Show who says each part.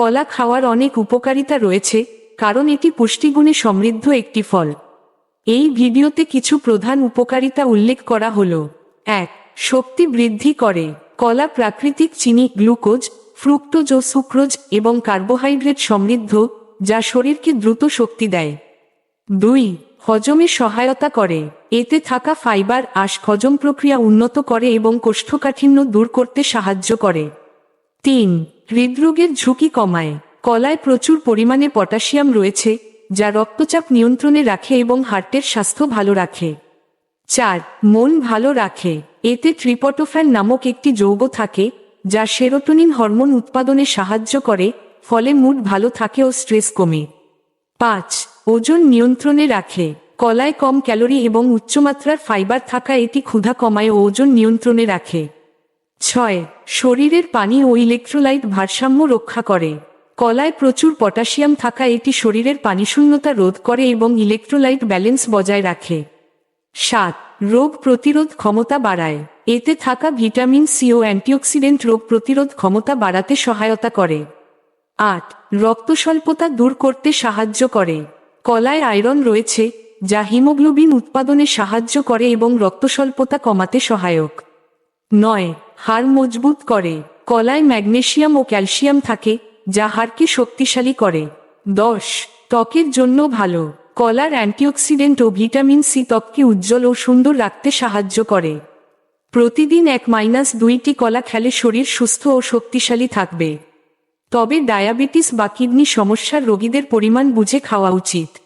Speaker 1: কলা খাওয়ার অনেক উপকারিতা রয়েছে, কারণ এটি পুষ্টিগুণে সমৃদ্ধ একটি ফল। এই ভিডিওতে কিছু প্রধান উপকারিতা উল্লেখ করা হল। এক, শক্তি বৃদ্ধি করে। কলা প্রাকৃতিক চিনি, গ্লুকোজ, ফ্রুক্টোজ ও সুক্রোজ এবং কার্বোহাইড্রেট সমৃদ্ধ, যা শরীরকে দ্রুত শক্তি দেয়। দুই, হজমে সহায়তা করে। এতে থাকা ফাইবার আশ হজম প্রক্রিয়া উন্নত করে এবং কোষ্ঠকাঠিন্য দূর করতে সাহায্য করে। তিন হৃদরোগের ঝুঁকি কমায়। কলায় প্রচুর পরিমাণে পটাশিয়াম রয়েছে, যা রক্তচাপ নিয়ন্ত্রণে রাখে এবং হার্টের স্বাস্থ্য ভালো রাখে। চার, মন ভালো রাখে। এতে ট্রিপটোফ্যান নামক একটি যৌগ থাকে, যা সেরোটোনিন হরমোন উৎপাদনে সাহায্য করে, ফলে মুড ভালো থাকে ও স্ট্রেস কমে। পাঁচ, ওজন নিয়ন্ত্রণে রাখে। কলায় কম ক্যালোরি এবং উচ্চমাত্রার ফাইবার থাকা এটি ক্ষুধা কমায় ও ওজন নিয়ন্ত্রণে রাখে। ছয়, শরীরের পানি ও ইলেকট্রোলাইট ভারসাম্য রক্ষা করে। কলায় প্রচুর পটাশিয়াম থাকা এটি শরীরের পানিশূন্যতা রোধ করে এবং ইলেকট্রোলাইট ব্যালেন্স বজায় রাখে। সাত, রোগ প্রতিরোধ ক্ষমতা বাড়ায়। এতে থাকা ভিটামিন সি ও অ্যান্টিঅক্সিডেন্ট রোগ প্রতিরোধ ক্ষমতা বাড়াতে সহায়তা করে। আট, রক্তস্বল্পতা দূর করতে সাহায্য করে। কলায় আয়রন রয়েছে, যা হিমোগ্লোবিন উৎপাদনে সাহায্য করে এবং রক্তস্বল্পতা কমাতে সহায়ক। নয়, হাড় মজবুত করে। কলায় ম্যাগনেশিয়াম ও ক্যালসিয়াম থাকে, যা হাড়কে শক্তিশালী করে। দশ, ত্বকের জন্য ভালো। কলার অ্যান্টিঅক্সিডেন্ট ও ভিটামিন সি ত্বককে উজ্জ্বল ও সুন্দর রাখতে সাহায্য করে। প্রতিদিন এক মাইনাস দুইটি কলা খেলে শরীর সুস্থ ও শক্তিশালী থাকবে। তবে ডায়াবেটিস বা কিডনি সমস্যার রোগীদের পরিমাণ বুঝে খাওয়া উচিত।